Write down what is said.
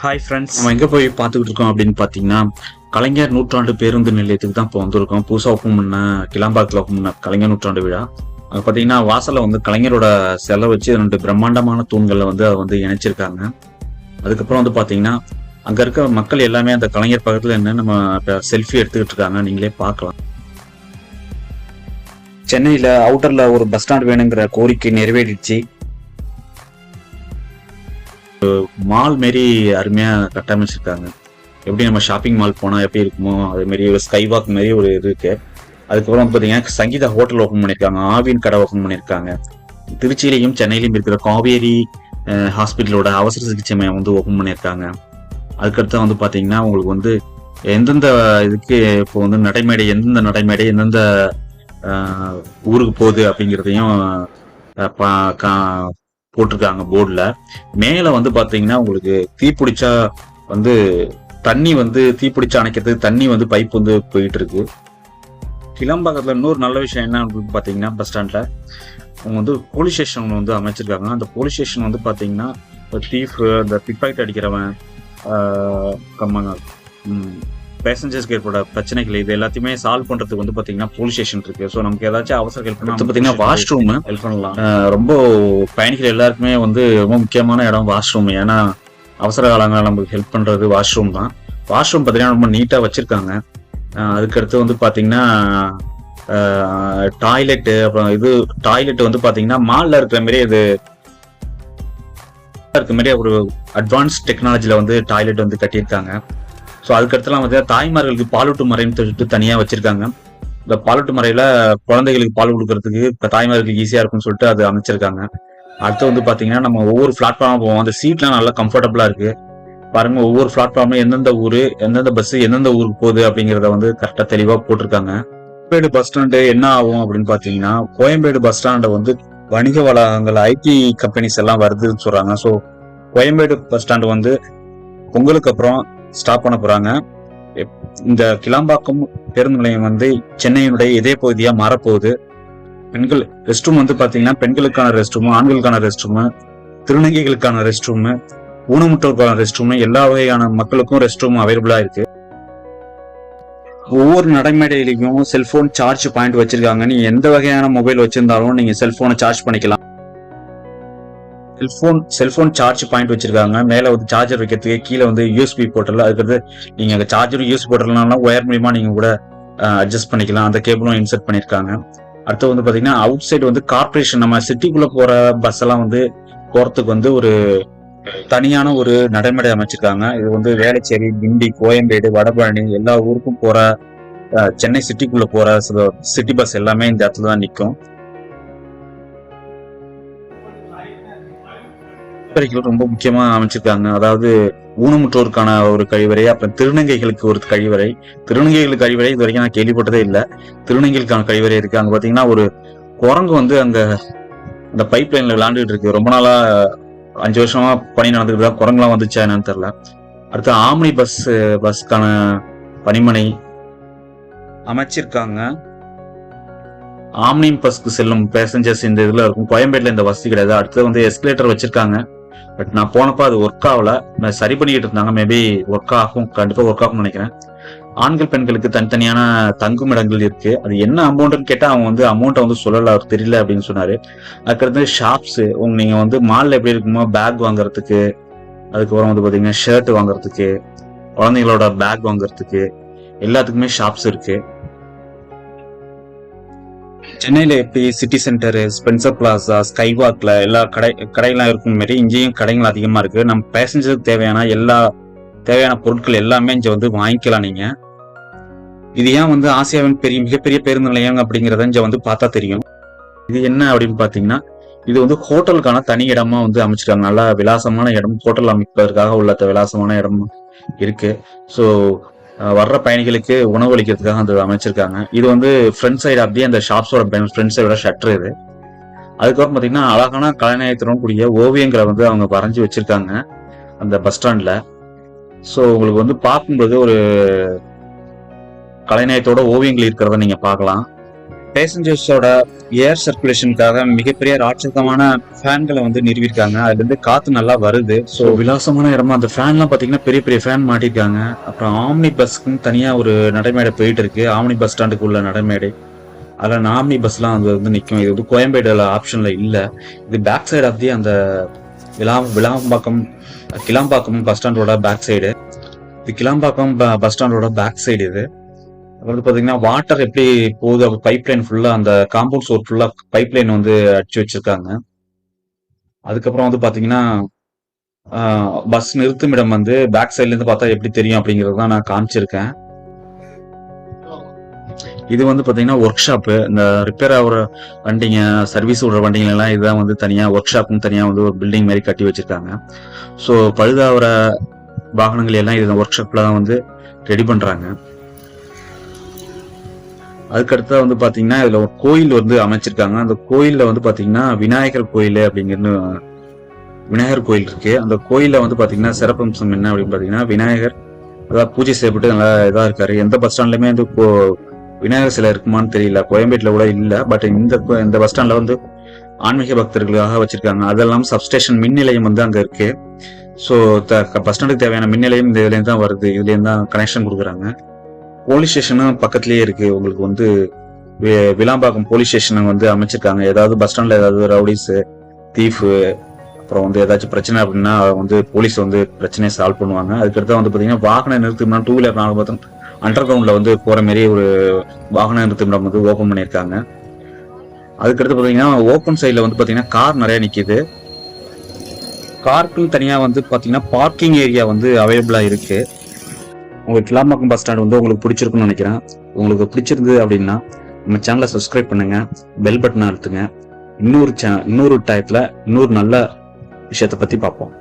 Hi friends நம்ம எங்கே போய் பார்த்துக்கிட்டு இருக்கோம் அப்படின்னு பார்த்தீங்கன்னா கலைஞர் நூற்றாண்டு பேருந்து நிலையத்துக்கு தான் இப்போ வந்திருக்கோம். புதுசாக ஓப்பன் பண்ண கிளாம்பாக்கத்தில் ஓப்பன் பண்ண கலைஞர் நூற்றாண்டு விழா. அது பார்த்தீங்கன்னா வாசலில் வந்து கலைஞரோட செலை வச்சு ரெண்டு பிரம்மாண்டமான தூண்களை வந்து அதை வந்து இணைச்சிருக்காங்க. அதுக்கப்புறம் வந்து பார்த்தீங்கன்னா அங்கே இருக்க மக்கள் எல்லாமே அந்த கலைஞர் பக்கத்தில் என்ன நம்ம செல்ஃபி எடுத்துக்கிட்டு இருக்காங்க. நீங்களே பார்க்கலாம். சென்னையில் அவுட்டரில் ஒரு பஸ் ஸ்டாண்ட் வேணுங்கிற கோரிக்கை நிறைவேறிடுச்சு. மால் மாரி அருமையா கட்டமைச்சிருக்காங்க. எப்படி நம்ம ஷாப்பிங் மால் போனா எப்படி இருக்குமோ அதே மாதிரி ஒரு ஸ்கை வாக் மாதிரி ஒரு இது இருக்கு. அதுக்கப்புறம் பார்த்தீங்கன்னா சங்கீதா ஹோட்டல் ஓப்பன் பண்ணியிருக்காங்க. ஆவின் கடை ஓப்பன் பண்ணியிருக்காங்க. திருச்சியிலையும் சென்னையிலையும் இருக்கிற காவேரி ஹாஸ்பிட்டலோட அவசர சிகிச்சை மையம் வந்து ஓப்பன் பண்ணியிருக்காங்க. அதுக்கடுத்து வந்து பார்த்தீங்கன்னா உங்களுக்கு வந்து எந்தெந்த இதுக்கு இப்போ வந்து நடைமேடை எந்தெந்த நடைமேடை எந்தெந்த ஊருக்கு போகுது அப்படிங்கிறதையும் பா- கா- போட்டிருக்காங்க போர்டில் மேலே வந்து பார்த்தீங்கன்னா உங்களுக்கு தீப்பிடிச்சா வந்து தண்ணி வந்து தீப்பிடிச்சு அணைக்கிறதுக்கு தண்ணி வந்து பைப் வந்து போயிட்டு இருக்கு கிளம்பாக்கத்தில் இன்னொரு நல்ல விஷயம் என்ன பார்த்தீங்கன்னா பஸ் ஸ்டாண்டில் அவங்க வந்து போலீஸ் ஸ்டேஷன் வந்து அமைச்சிருக்காங்க. அந்த போலீஸ் ஸ்டேஷன் வந்து பார்த்தீங்கன்னா தீஃப் அந்த பிக்பாக்கெட் அடிக்கிறவன் பேசஞ்சர்ஸ்க்கு ஏற்பட பிரச்சனைகள் இது எல்லாத்தையுமே சால்வ் பண்றதுக்கு வந்து பாத்தீங்கன்னா போலீஸ் ஸ்டேஷன் இருக்கு. ஸோ நமக்கு ஏதாச்சும் அவசர ஹெல்ப் பண்ணா பாத்தீங்கன்னா வாஷ்ரூம் ஹெல்ப் பண்ணலாம். ரொம்ப பயணிகள் எல்லாருக்குமே வந்து ரொம்ப முக்கியமான இடம் வாஷ்ரூம் ஏன்னா அவசர காலங்களில் நமக்கு ஹெல்ப் பண்றது வாஷ்ரூம் தான். வாஷ்ரூம் பார்த்தீங்கன்னா ரொம்ப நீட்டாக வச்சிருக்காங்க. அதுக்கடுத்து வந்து பார்த்தீங்கன்னா டாய்லெட்டு அப்புறம் இது டாய்லெட் வந்து பார்த்தீங்கன்னா மால்ல இருக்கிற மாதிரி இது இருக்க மாதிரி ஒரு அட்வான்ஸ் டெக்னாலஜியில் வந்து டாய்லெட் வந்து கட்டியிருக்காங்க. ஸோ அதுக்கடுத்துலாம் பார்த்தீங்கன்னா தாய்மார்களுக்கு பாலூட்டு மறைன்னு சொல்லிட்டு தனியாக வச்சிருக்காங்க. இந்த பாலூட்டு மறையில குழந்தைகளுக்கு பால் கொடுக்கறதுக்கு இப்போ தாய்மார்களுக்கு ஈஸியாக இருக்கும்னு சொல்லிட்டு அது அமைச்சிருக்காங்க. அடுத்து வந்து பார்த்தீங்கன்னா நம்ம ஒவ்வொரு பிளாட்ஃபார்மாக போவோம். அந்த சீட்லாம் நல்லா கம்ஃபர்டபுளாக இருக்கு. பாருங்க ஒவ்வொரு பிளாட்ஃபார்ம்ல எந்தெந்த ஊர் எந்தெந்த பஸ் எந்தெந்த ஊருக்கு போகுது அப்படிங்கிறத வந்து கரெக்டாக தெளிவாக போட்டிருக்காங்க. கோயம்பேடு பஸ் ஸ்டாண்டு என்ன ஆகும் அப்படின்னு பார்த்தீங்கன்னா கோயம்பேடு பஸ் ஸ்டாண்டை வந்து வணிக வளாகங்கள் ஐடி கம்பெனிஸ் எல்லாம் வருதுன்னு சொல்றாங்க. ஸோ கோயம்பேடு பஸ் ஸ்டாண்டு வந்து பொங்கலுக்கு அப்புறம் ஸ்டாப் பண்ண போறாங்க. எப்- இந்த கிளாம்பாக்கம் பேருந்து நிலையம் வந்து சென்னையினுடைய இதே பகுதியா மாறப்போகுது. பெண்கள் ரெஸ்ட் ரூம் வந்து பாத்தீங்கன்னா பெண்களுக்கான ரெஸ்ட் ரூம் ஆண்களுக்கான ரெஸ்ட் ரூம் திருநங்கைகளுக்கான ரெஸ்ட் ரூம் ஊனமுற்றோருக்கான ரெஸ்ட் ரூம் எல்லா வகையான மக்களுக்கும் ரெஸ்ட் ரூம் அவைலபிளா இருக்கு. ஒவ்வொரு நடைமேடையிலையும் செல்போன் சார்ஜ் பாயிண்ட் வச்சிருக்காங்க. நீங்க எந்த வகையான மொபைல் வச்சிருந்தாலும் நீங்க செல்போனை சார்ஜ் பண்ணிக்கலாம். செல்போன் செல்போன் சார்ஜ் பாயிண்ட் வச்சிருக்காங்க. மேல வந்து சார்ஜர் வைக்கிறதுக்கு கீழே வந்து யூஎஸ்பி போர்ட்டல் அதுக்கடுத்து நீங்க அந்த சார்ஜரும் யூஸ் போர்ட்டல்னாலும் ஒயர் மூலியமா நீங்க கூட அட்ஜஸ்ட் பண்ணிக்கலாம். அந்த கேபிளும் இன்சர்ட் பண்ணிருக்காங்க அடுத்து வந்து பாத்தீங்கன்னா அவுட் சைடு வந்து கார்பரேஷன் நம்ம சிட்டிக்குள்ள போற பஸ் எல்லாம் வந்து போறதுக்கு வந்து ஒரு தனியான ஒரு நடைமுறை அமைச்சிருக்காங்க. இது வந்து வேளச்சேரி கிண்டி கோயம்பேடு வடபழனி எல்லா ஊருக்கும் போற சென்னை சிட்டிக்குள்ள போற சிட்டி பஸ் எல்லாமே இந்த இடத்துல தான் நிற்கும் கழிப்பறைகள் ரொம்ப முக்கியமா அமைச்சிருக்காங்க. அதாவது ஊனமுற்றோருக்கான ஒரு கழிவறை அப்புறம் திருநங்கைகளுக்கு ஒரு கழிவறை. திருநங்கைகளுக்கு கழிவறை இது வரைக்கும் நான் கேள்விப்பட்டதே இல்லை. திருநங்கைகளுக்கான கழிவறை இருக்கு. அங்க பாத்தீங்கன்னா ஒரு குரங்கு வந்து அங்க அந்த பைப் லைன்ல விளையாண்டுட்டு இருக்கு. ரொம்ப நாளா அஞ்சு வருஷமா பணி நடந்துட்டு தான் குரங்குலாம் வந்துச்சா என்னன்னு தெரியல. அடுத்து ஆம்னி பஸ் பஸ்க்கான பணிமனை அமைச்சிருக்காங்க. ஆம்னி பஸ்க்கு செல்லும் பேசஞ்சர்ஸ் இந்த இதுல இருக்கும். கோயம்பேட்டில் இந்த வசதி கிடையாது. அடுத்து வந்து எஸ்கலேட்டர் வச்சிருக்காங்க. பட் நான் போனப்போ அது ஒர்க் ஆகல. நான் சரி பண்ணிக்கிட்டு இருந்தாங்க. மேபி ஒர்க் ஆகும். கண்டிப்பா ஒர்க் ஆகும்னு நினைக்கிறேன். ஆண்கள் பெண்களுக்கு தனித்தனியான தங்கும் இடங்கள் இருக்கு. அது என்ன அமௌண்ட்னு கேட்டா அவங்க வந்து அமௌண்ட்டை வந்து சொல்லல. அவர் தெரியல அப்படின்னு சொன்னாரு. அதுக்கடுத்து ஷாப்ஸ் உங்க நீங்க வந்து மால்ல எப்படி இருக்குமோ பேக் வாங்குறதுக்கு. அதுக்கப்புறம் வந்து பாத்தீங்கன்னா ஷர்ட் வாங்குறதுக்கு. குழந்தைங்களோட பேக் வாங்குறதுக்கு. எல்லாத்துக்குமே ஷாப்ஸ் இருக்கு. சென்னையில் எப்படி சிட்டி சென்டர் ஸ்பென்சர் பிளாசா ஸ்கைவாக்ல எல்லா கடை கடையெல்லாம் இருக்கும் மாரி இங்கேயும் கடைகள் அதிகமாக இருக்கு. நம்ம பேசஞ்சருக்கு தேவையான எல்லா தேவையான பொருட்கள் எல்லாமே இங்கே வந்து வாங்கிக்கலாம் நீங்க. இது ஏன் வந்து ஆசியாவின் பெரிய மிகப்பெரிய பேருந்து நிலையம் அப்படிங்கிறத இங்கே வந்து பார்த்தா தெரியும். இது என்ன அப்படின்னு பார்த்தீங்கன்னா இது வந்து ஹோட்டலுக்கான தனி இடமா வந்து அமைச்சிருக்காங்க. நல்லா விலாசமான இடம். ஹோட்டல் அமைப்பதற்காக உள்ள விலாசமான இடம் இருக்கு. ஸோ வர்ற பயணிகளுக்கு உணவு அளிக்கிறதுக்காக அந்த அமைச்சிருக்காங்க. இது வந்து ஃப்ரண்ட் சைடு அப்படியே அந்த ஷாப்ஸோட ஃப்ரண்ட் சைடோட ஷட்டர் இது. அதுக்கப்புறம் பார்த்தீங்கன்னா அழகான கலைநயத்துடன் கூடிய ஓவியங்களை வந்து அவங்க வரைஞ்சி வச்சிருக்காங்க அந்த பஸ் ஸ்டாண்ட்ல ஸோ உங்களுக்கு வந்து பார்க்கும்போது ஒரு கலைநயத்தோட ஓவியங்கள் இருக்கிறத நீங்க பார்க்கலாம். பேசஞ்சர்ஸோட ஏர் சர்க்குலேஷனுக்காக மிகப்பெரிய ராட்சசமான ஃபேன்களை வந்து நிறுவிருக்காங்க அதுல இருந்து காத்து நல்லா வருது. ஸோ விலாசமான இடமா அந்த ஃபேன்லாம் பாத்தீங்கன்னா பெரிய பெரிய ஃபேன் மாட்டிருக்காங்க அப்புறம் ஆம்னி பஸ்க்குன்னு தனியா ஒரு நடைமேடை போயிட்டு இருக்கு ஆம்னி பஸ் ஸ்டாண்டுக்கு உள்ள நடைமேடை. அதில் ஆம்னி பஸ்லாம் அது வந்து நிற்கும் இது வந்து கோயம்பேடுல ஆப்ஷனில் இல்லை. இது பேக் சைடு ஆஃப் தி அந்த விலாம் விலாம்பாக்கம் கிளாம்பாக்கம் பஸ் ஸ்டாண்டோட பேக் சைடு இது கிளாம்பாக்கம் பஸ் ஸ்டாண்டோட பேக் சைடு இது. அப்புறம் வந்து பாத்தீங்கன்னா வாட்டர் எப்படி போகுது? பைப் லைன் ஃபுல்லா அந்த காம்பவுண்ட் சோர் ஃபுல்லா பைப் லைன் வந்து அடிச்சு வச்சிருக்காங்க. அதுக்கப்புறம் வந்து பாத்தீங்கன்னா பஸ் நிறுத்துமிடம் வந்து பேக் சைட்ல இருந்து பார்த்தா எப்படி தெரியும் அப்படிங்கறது தான் நான் காமிச்சிருக்கேன். இது வந்து பாத்தீங்கன்னா ஒர்க் ஷாப்பு இந்த ரிப்பேர் ஆகுற வண்டிங்க சர்வீஸ் விடுற வண்டிங்க எல்லாம் இதுதான் வந்து தனியா ஒர்க் ஷாப்னு தனியா வந்து ஒரு பில்டிங் மாதிரி கட்டி வச்சிருக்காங்க. ஸோ பழுதாகிற வாகனங்கள் எல்லாம் இது ஒர்க் ஷாப்ல தான் வந்து ரெடி பண்றாங்க. அதுக்கடுத்தா வந்து பாத்தீங்கன்னா இதுல ஒரு கோயில் வந்து அமைச்சிருக்காங்க. அந்த கோயில்ல வந்து பாத்தீங்கன்னா விநாயகர் கோயில் அப்படிங்கிறது விநாயகர் கோயில் இருக்கு. அந்த கோயில்ல வந்து பாத்தீங்கன்னா சிறப்பம்சம் என்ன அப்படின்னு பாத்தீங்கன்னா விநாயகர் அதாவது பூஜை செய்யப்பட்டு நல்லா இதா இருக்காரு. எந்த பஸ் ஸ்டாண்ட்லயுமே வந்து கோ- விநாயகர் சிலை இருக்குமான்னு தெரியல. கோயம்பேட்டில் கூட இல்லை. பட் இந்த கோ- இந்த பஸ் ஸ்டாண்ட்ல வந்து ஆன்மீக பக்தர்களுக்காக வச்சிருக்காங்க. அதெல்லாம் சப்ஸ்டேஷன் மின் நிலையம் வந்து அங்க இருக்கு. ஸோ பஸ் ஸ்டாண்டுக்கு தேவையான மின் நிலையம் இந்த இதுலேருந்து தான் வருது. இதுலேருந்து தான் கனெக்ஷன் கொடுக்குறாங்க. போலீஸ் ஸ்டேஷனும் பக்கத்துலயே இருக்கு. உங்களுக்கு வந்து விளாம்பாக்கம் போலீஸ் ஸ்டேஷன் வந்து அமைச்சிருக்காங்க. ஏதாவது பஸ் ஸ்டாண்ட்ல ஏதாவது ரவுடிஸ் தீஃபு அப்புறம் வந்து ஏதாச்சும் பிரச்சனை அப்படின்னா வந்து போலீஸ் வந்து பிரச்சனையை சால்வ் பண்ணுவாங்க. அதுக்கடுத்து வந்து பாத்தீங்கன்னா வாகன நிறுத்தம்னா டூ வீலர் நாலு பார்த்தோம் அண்டர் கிரவுண்ட்ல வந்து போற மாரி ஒரு வாகன நிறுத்தம் வந்து ஓபன் பண்ணியிருக்காங்க. அதுக்கடுத்து பாத்தீங்கன்னா ஓப்பன் சைட்ல வந்து பாத்தீங்கன்னா கார் நிறைய நிக்குது. காருக்குன்னு தனியா வந்து பாத்தீங்கன்னா பார்க்கிங் ஏரியா வந்து அவைலபிளா இருக்கு. உங்களுக்கு கிளாம்பாக்கம் பஸ் ஸ்டாண்ட் வந்து உங்களுக்கு பிடிச்சிருக்குன்னு நினைக்கிறேன். உங்களுக்கு பிடிச்சிருந்தது அப்படின்னா நம்ம சேனலை சப்ஸ்கிரைப் பண்ணுங்க பெல் பட்டனை அழுத்துங்க. இன்னொரு சே இன்னொரு டயத்தில் இன்னொரு நல்ல விஷயத்தை பற்றி பார்ப்போம்.